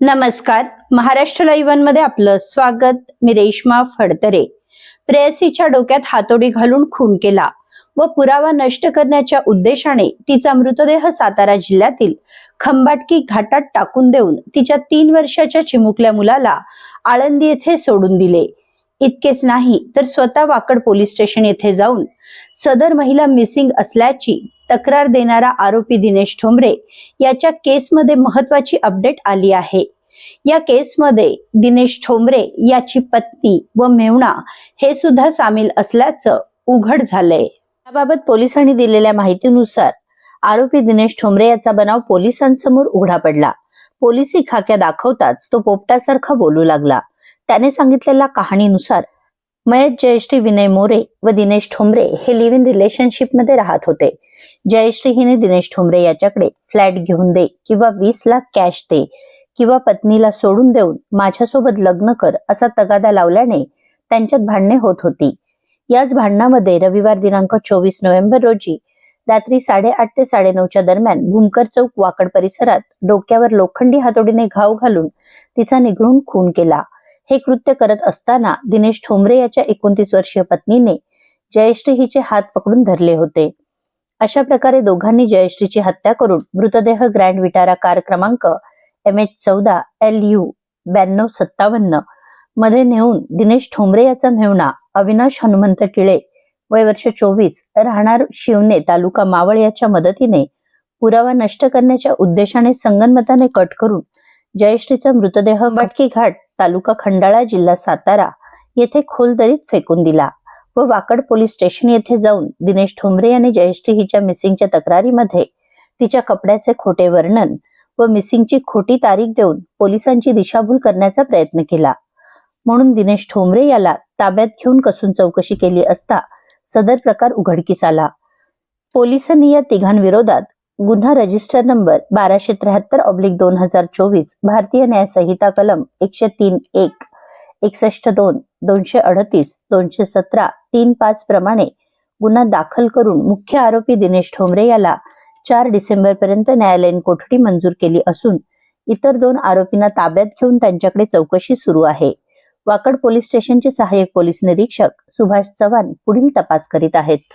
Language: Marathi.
नमस्कार. महाराष्ट्र लाईव्हमध्ये आपलं स्वागत. मी रेश्मा फडतरे. प्रेयसीच्या डोक्यात हातोडी घालून खून केला व पुरावा नष्ट करण्याच्या उद्देशाने तिचा मृतदेह सातारा जिल्ह्यातील खंबाटकी घाटात टाकून देऊन तिच्या तीन वर्षाच्या चिमुकल्या मुलाला आळंदी येथे सोडून दिले. इतकेच नाही तर स्वतः वाकड पोलीस स्टेशन येथे जाऊन सदर महिला मिसिंग असल्याची तक्रार देणारा आरोपी दिनेश ठोंबरे याच्या केसमध्ये महत्वाची अपडेट आली आहे. या केसमध्ये दिनेश ठोंबरे याची पत्नी व मेवणा हे सुद्धा सामील असल्याचं उघड झालंय. याबाबत पोलिसांनी दिलेल्या माहितीनुसार आरोपी दिनेश ठोंबरे याचा बनाव पोलिसांसमोर उघडा पडला. पोलिसी खाक्या दाखवताच तो पोपटासारखा बोलू लागला. त्याने सांगितलेल्या कहाणीनुसार मयत जयश्री विनय मोरे व दिनेश ठोंबरे हे लिव्ह इन रिलेशनशिपमध्ये राहत होते. जयश्री हिने दिनेश ठोंबरे याच्याकडे फ्लॅट घेऊन दे किंवा वीस लाख कॅश दे किंवा पत्नीला सोडून देऊन माझ्यासोबत लग्न कर असा तगादा लावल्याने त्यांच्यात भांडणे होत होती. याच भांडणामध्ये रविवार दिनांक चोवीस नोव्हेंबर रोजी रात्री साडेआठ ते साडेनऊच्या दरम्यान भूमकर चौक वाकड परिसरात डोक्यावर लोखंडी हातोडीने घाव घालून तिचा निघळून खून केला. हे कृत्य करत असताना दिनेश ठोंबरे याच्या एकोणतीस वर्षीय पत्नीने जयश्री हिचे हात पकडून धरले होते. अशा प्रकारे दोघांनी जयश्रीची हत्या करून मृतदेह ग्रँड विटारा कार क्रमांक एम एच चौदा एल यू ब्याण्णव सत्तावन्नमध्ये नेऊन दिनेश ठोंबरे याचा मेहुणा अविनाश हनुमंत टिळे वय वर्ष चोवीस राहणार शिवने तालुका मावळ याच्या मदतीने पुरावा नष्ट करण्याच्या उद्देशाने संगनमताने कट करून जयश्रीचा मृतदेह मटकी घाट तालुका खंडाळा जिल्हा सातारा येथे खोल दरीत फेकून दिला व वाकड पोलीस स्टेशन येथे जाऊन दिनेश ठोंबरे यांनी जयश्री हिच्या मिसिंगच्या तक्रारीमध्ये तिच्या कपड्याचे खोटे वर्णन व मिसिंगची खोटी तारीख देऊन पोलिसांची दिशाभूल करण्याचा प्रयत्न केला. म्हणून दिनेश ठोंबरे याला ताब्यात घेऊन कसून चौकशी केली असता सदर प्रकार उघडकीस आला. पोलिसांनी या तिघांविरोधात गुन्हा रजिस्टर नंबर बाराशे त्र्याहत्तर ऑब्लिक दोन हजार चोवीस भारतीय न्याय संहिता कलम एकशे तीन एक एकसष्ट दोन दोनशे अडतीस दोनशे सतरा तीन पाच प्रमाणे गुन्हा दाखल करून मुख्य आरोपी दिनेश ठोंबरे याला चार डिसेंबर पर्यंत न्यायालयीन कोठडी मंजूर केली असून इतर दोन आरोपींना ताब्यात घेऊन त्यांच्याकडे चौकशी सुरू आहे. वाकड पोलीस स्टेशनचे सहाय्यक पोलीस निरीक्षक सुभाष चव्हाण पुढील तपास करीत आहेत.